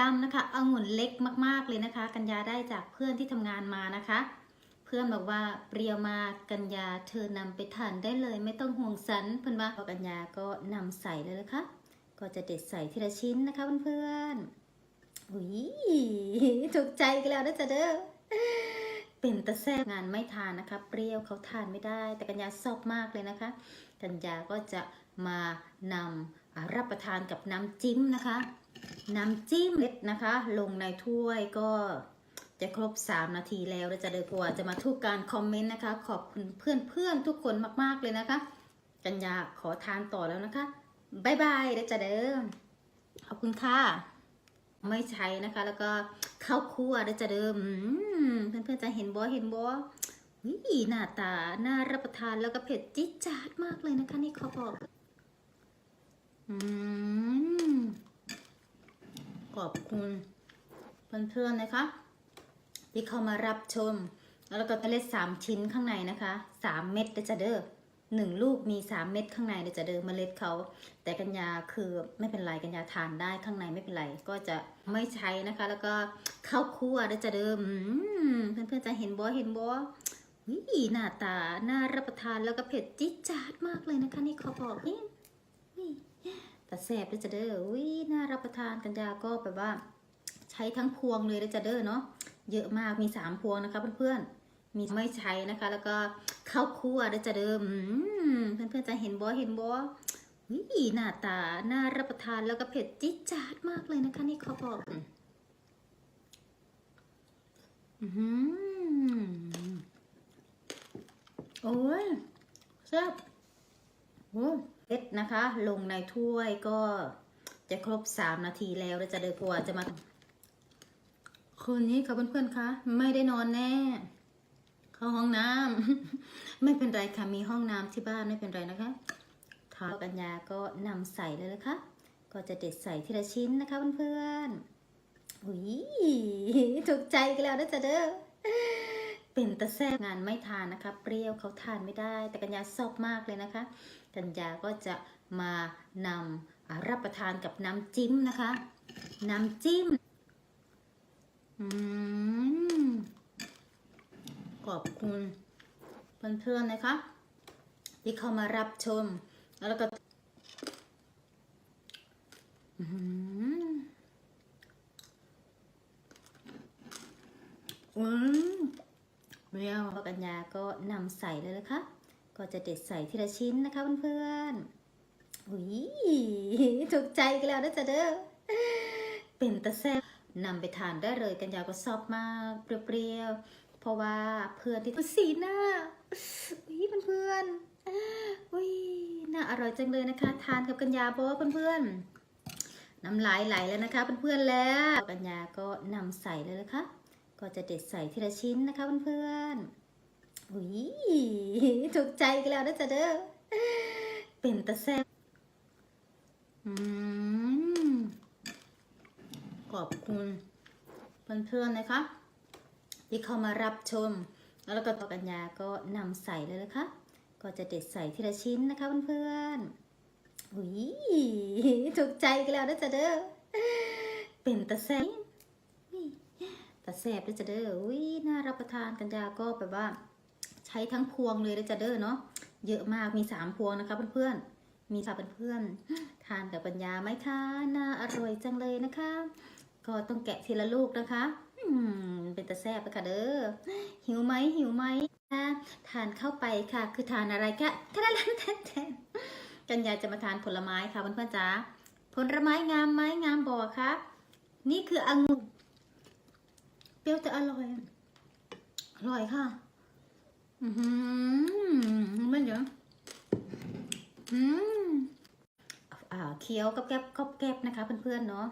ดำนะคะองุ่นเล็กมาก ๆ เลยนะคะ กัญญาได้จากเพื่อนที่ทำงานมานะคะ เพื่อนบอกว่าเปรี้ยวมากกัญญาเธอนำไปทานได้เลย ไม่ต้องห่วงสันเพื่อนว่าพอกัญญาก็นำใส่เลยนะคะ ก็จะเด็ดใส่ทีละชิ้นนะคะเพื่อนๆอุ้ยถูกใจกันแล้วนะจ๊ะเด้อเป็นตะแซ่บงานไม่ทานนะคะ เปรี้ยวเขาทานไม่ได้ แต่กัญญาชอบมากเลยนะคะ กัญญาก็จะมานำอ่ารับประทานกับน้ำจิ้มนะคะ น้ำจิ้มเล็ดนะคะ ลงในถ้วยก็จะครบ 3 นาทีแล้วเราจะเดินกว่าจะมาทุกการคอมเมนต์นะคะ ขอบคุณเพื่อนเพื่อนๆทุกคนมากๆเลยนะคะ กัญญาขอทานต่อแล้วนะคะบายบายเดี๋ยวจะเดินขอบคุณค่ะ ไม่ใช้นะคะ แล้วก็ข้าวคั่วเดี๋ยวจะเดิมเพื่อนๆจะเห็นบอเห็นบอวิหน้าตาน่ารับประทานแล้วก็เผ็ดจิ๊ดจ๊าดมากเลยนะคะ นี่เขาบอกอืม อบคุณเพื่อนๆนะคะ ที่เข้ามารับชม แล้วก็เมล็ดสามชิ้นข้างในนะคะสามเม็ดเดจะเด้อหนึ่งลูกมีสามเม็ดข้างในเดจะเด้อเมล็ดเขา แต่กัญญาคือไม่เป็นไรกัญญาทานได้ข้างในไม่เป็นไร ก็จะไม่ใช้นะคะ แล้วก็ข้าวคั่วเดจะเดอืมเพื่อนๆจะเห็นบอเห็นบอวิหน้าตาน่ารับประทานแล้วก็เผ็ดจิ๊ดจ๊าดมากเลยนะคะ นี่ขาบอกนี่ แต่แสบด้วยจะเด้ออุ้ยน่ารับประทานกันยาก็แบบว่า ใช้ทั้งพวงเลยด้วยจะเด้อเนาะเยอะมากมีสามพวงนะคะเพื่อนๆมีไม่ใช้นะคะ แล้วก็ข้าวคั่วด้วยจะเดิมอืมเพื่อนๆจะเห็นบอเห็นบออุ้ยหน้าตา น่ารับประทานแล้วก็เผ็ดจิ๊ดจ๊าดมากเลยนะคะ นี่เขาบอกอือหือโอ้ยแซ่บโอ้ เอ็ดนะคะ ลงในถ้วยก็จะครบ 3 นาทีแล้วเราจะเดินกว่าจะมา คืนนี้ค่ะเพื่อนๆคะไม่ได้นอนแน่ เข้าห้องน้ำไม่เป็นไรค่ะมีห้องน้ำที่บ้านไม่เป็นไรนะคะทากัญญาก็นำใส่เลยนะคะก็จะเด็ดใส่ทีละชิ้นนะคะเพื่อนๆอุ้ยถูกใจกันแล้วนะจ๊ะเด้อเป็นตะแซ่งานไม่ทานนะคะ เปรี้ยวเขาทานไม่ได้ แต่กัญญาชอบมากเลยนะคะ กัญญาก็จะมานำรับประทานกับน้ำจิ้มนะคะ น้ำจิ้มอขอบคุณเพื่อนๆนะคะ ที่เข้ามารับชม แล้วก็อืมอืมเปรี้ยวกัญญาก็นำใส่เลยนะคะ ก็จะเด็ดใส่ทีละชิ้นนะคะเพื่อนๆอุ้ยถูกใจกันแล้วนะจ๊ะเด้อ เป็นตะแซ่บนำไปทานได้เลยกัญญาก็ชอบมากเปรี้ยวๆ เพราะว่าเพื่อนที่สีหน้าอุ้ยเพื่อนๆอุ้ยน่าอร่อยจังเลยนะคะ ทานกับกัญญาบอกเพื่อนๆน้ำลายไหลแล้วนะคะเพื่อนๆแล้ว กัญญาก็นำใส่เลยนะคะ ก็จะเด็ดใส่ทีละชิ้นนะคะเพื่อนๆ อุ้ยถูกใจกันแล้วนะจ๊ะเด้อเป็นตะแซ่บขอบคุณเพื่อนๆนะคะ ที่เข้ามารับชม แล้วก็ตอกัญญาก็นำใส่เลยนะคะ ก็จะเด็ดใส่ทีละชิ้นนะคะเพื่อนๆอุ้ยถูกใจกันแล้วนะจ๊ะเด้อเป็นตะแซ่บแต่แสบด้วยจะเด้ออุ้ยน่ารับประทานกันยาก็แบบว่า ใช้ทั้งพวงเลยด้วยจะเด้อเนาะเยอะมากมีสามพวงนะคะเพื่อนๆ มีค่ะเพื่อนๆ ทานกับปัญญาไหมคะน่าอร่อยจังเลยนะคะ ก็ต้องแกะทีละลูกนะคะเป็นตะแซบไปค่ะเด้อหิวไหมหิวไหมทานเข้าไปค่ะ คือทานอะไรคะทานอะไรแทนแทนกันยาจะมาทานผลไม้ค่ะเพื่อนๆจ๋าผลไม้งามไหมงามบ่อคะนี่คือองุ่นเปรี้ยวแต่อร่อย อร่อยค่ะ มันเยอะอืมอ่าเคี้ยวกับแกบกบแกบนะคะเพื่อนๆเนาะ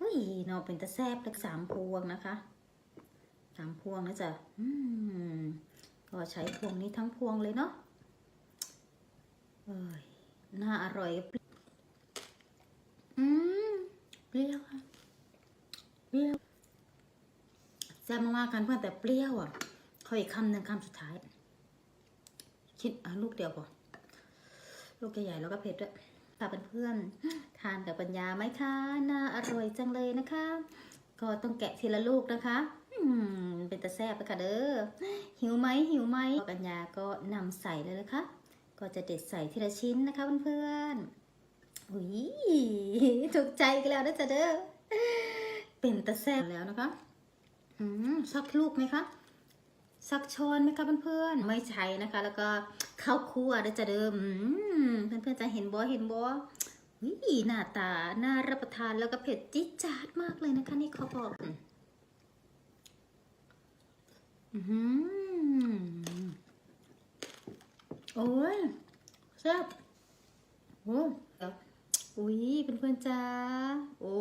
อุ้ยเนาะเป็นตะแซบเล็กสามพวงนะคะสามพวงนะจ๊ะอืมก็ใช้พวงนี้ทั้งพวงเลยเนาะเอ้ยน่าอร่อยอืมเปรี้ยวค่ะเปรี้ยวแซ่บมากๆกันเพื่อนแต่เปรี้ยวอะ ขออีกคำหนึ่งคำสุดท้าย คิดอะลูกเดียวก่อลูกใหญ่ๆแล้วก็เผ็ดด้วยค่ะเพื่อนๆทานกับปัญญาไหมคะน่าอร่อยจังเลยนะคะ ก็ต้องแกะทีละลูกนะคะเป็นตะแซ่บเลยค่ะเด้อหิวไหมหิวไหมปัญญาก็นำใส่เลยนะคะ ก็จะเด็ดใส่ทีละชิ้นนะคะเพื่อนๆอุ้ยถูกใจกันแล้วนะจ๊ะเด้อเป็นตะแซ่บแล้วนะคะอืมสักลูกไหมคะ สักช้อนไหมคะเพื่อนๆ ไม่ใช่นะคะ แล้วก็ข้าวคั่วจะเดิมอืมเพื่อนๆจะเห็นบ่เห็นบ่วิหน้าตาน่ารับประทานแล้วก็เผ็ดจี๊ดจ๊าดมากเลยนะคะ นี่เขาบอกอืมโอ้ยแซ่บโอ้อุ้ยเพื่อนๆจ้าโอ้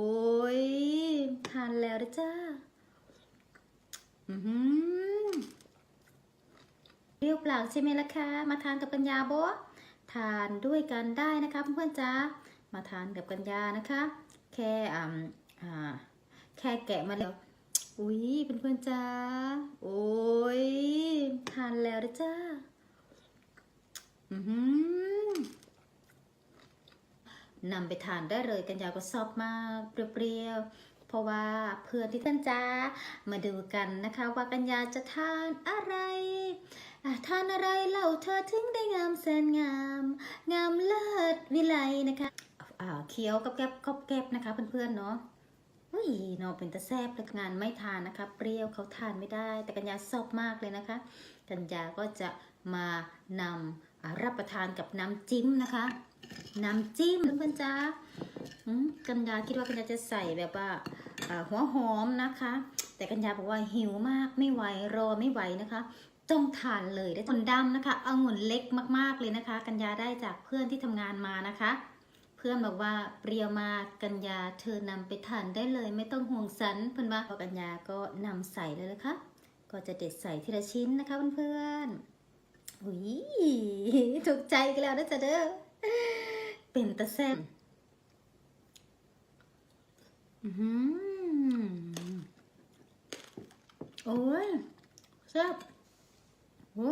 ยทานแล้วนะจ้าอืมเป รี้ยวเปล่าใช่ไหมล่ะคะ มาทานกับกัญญาโบะทานด้วยกันได้นะคะเพื่อนๆจ้ามาทานกับกัญญานะคะ แค่อ่าอ่าแค่แกะมาแล้วอุ้ยเพื่อนๆจ้าโอ้ยทานแล้วนะจ้าอือหือนำไปทานได้เลยกัญญาก็ชอบมากเปรี้ยวๆ ราะว่าเพื่อนที่ท่านจ้ามาดูกันนะคะว่ากัญญาจะทานอะไระทานอะไรเล่าเธอถึงได้งามแสนงาม งามเลิศวิไลนะคะเคี้ยวกับแกบกอบแกบนะคะเพื่อนๆเนาะอุ้ยเนาะเป็นตะแซบเลยงานไม่ทานนะคะ เปรี้ยวเขาทานไม่ได้ แต่กัญญาชอบมากเลยนะคะ กัญญาก็จะมานำอ่ารับประทานกับน้ำจิ้มนะคะ น้ำจิ้มเพื่อนๆจ้ากัญญาคิดว่ากัญญาจะใส่แบบว่า หัวหอมนะคะ แต่กัญญาบอกว่าหิวมากไม่ไหวรอไม่ไหวนะคะต้องทานเลยได้ผลดำนะคะองุ่นเล็กมากๆเลยนะคะ กัญญาได้จากเพื่อนที่ทำงานมานะคะ เพื่อนบอกว่าเปรี้ยวมากกัญญาเธอนำไปทานได้เลย ไม่ต้องห่วงสันเพื่อนว่ากัญญาก็นำใส่เลยนะคะ ก็จะเด็ดใส่ทีละชิ้นนะคะเพื่อนๆอุ้ยถูกใจกันแล้วนะจ๊ะเด้อเป็นตะแซ่บอือหือ โอ้ยแซ่บโอ้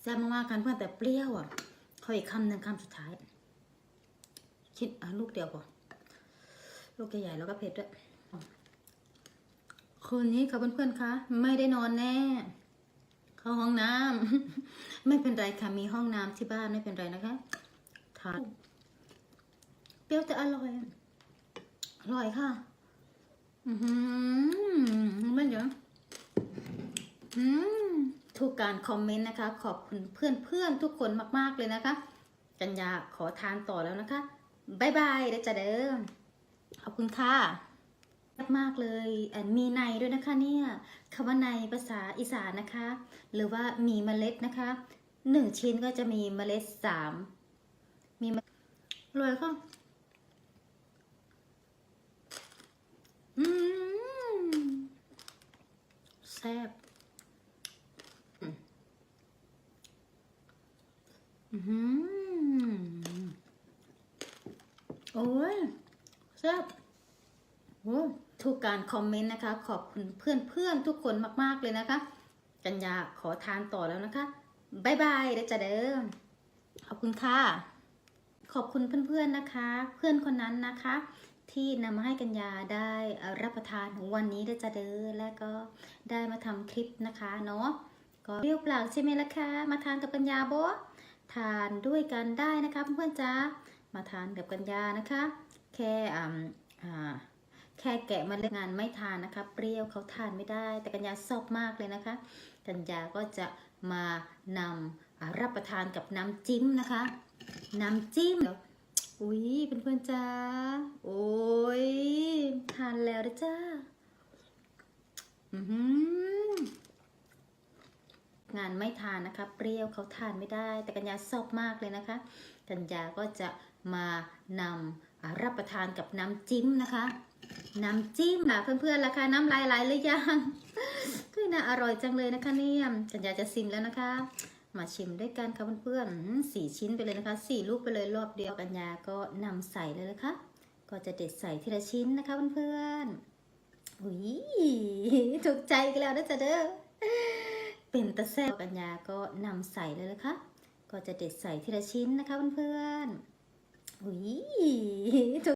แซ่บมากๆกันเพื่อนแต่เปรี้ยวอะขออีกคำหนึ่งคำสุดท้าย คิดอะลูกเดียวก่อนลูกใหญ่ๆแล้วก็เผ็ดด้วยคืนนี้ค่ะเพื่อนๆคะไม่ได้นอนแน่ เข้าห้องน้ำไม่เป็นไรค่ะมีห้องน้ำที่บ้านไม่เป็นไรนะคะทานเปรี้ยวแต่อร่อย อร่อยค่ะ อือหือมันเดี๋ยวอืมทุกการคอมเมนต์นะคะ ขอบคุณเพื่อนเพื่อนทุกคนมาก ๆ เลยนะคะ กัญญาขอทานต่อแล้วนะคะบายบายเด้จ้าเด้อขอบคุณค่ะมากๆเลยอะมีในด้วยนะคะเนี่ยคำว่าในภาษาอีสานนะคะ หรือว่ามีเมล็ดนะคะหนึ่งชิ้นก็จะมีเมล็ดสามมีเมล็ดรวยค่ อืมแซ่บอืมโอ้ยแซ่บโอ้ทุกการคอมเมนต์นะคะ ขอบคุณเพื่อนเพื่อนทุกคนมาก ๆ เลยนะคะ กัญญาขอทานต่อแล้วนะคะบายบายเด้อจ้าเด้อขอบคุณค่ะ ขอบคุณเพื่อนๆนะคะ เพื่อนคนนั้นนะคะ ที่นำมาให้กัญญาได้รับประทานวันนี้เด้จ้าเด้อและก็ได้มาทำคลิปนะคะเนาะก็เปรี้ยวเปล่าใช่ไหมล่ะคะ มาทานกับกัญญาโบะทานด้วยกันได้นะคะเพื่อนๆจ้ามาทานกับกัญญานะคะ แค่อ่าอ่าแค่แกะมาเล่นงานไม่ทานนะคะ เปรี้ยวเขาทานไม่ได้ แต่กัญญาชอบมากเลยนะคะ กัญญาก็จะมานำรับประทานกับน้ำจิ้มนะคะ น้ำจิ้ม อุ้ยเพื่อนๆจ้าโอ้ยทานแล้วนะจ้าอือหืองานไม่ทานนะคะ เปรี้ยวเขาทานไม่ได้ แต่กัญญาชอบมากเลยนะคะ กัญญาก็จะมานำรับประทานกับน้ำจิ้มนะคะ น้ำจิ้มนะเพื่อนๆราคาน้ำลายไหลหรือยังคือน่าอร่อยจังเลยนะคะเนี่ยกัญญาจะซิมแล้วนะคะ มาชิมด้วยกันค่ะเพื่อนๆสี่ชิ้นไปเลยนะคะสี่ลูกไปเลยรอบเดียวกัญญาก็นำใส่เลยนะคะ ก็จะเด็ดใส่ทีละชิ้นนะคะเพื่อนๆอุ้ยถูกใจกันแล้วนะจ๊ะเด้อเป็นตะแซ่บกัญญาก็นำใส่เลยนะคะ ก็จะเด็ดใส่ทีละชิ้นนะคะเพื่อนๆอุ้ยถูก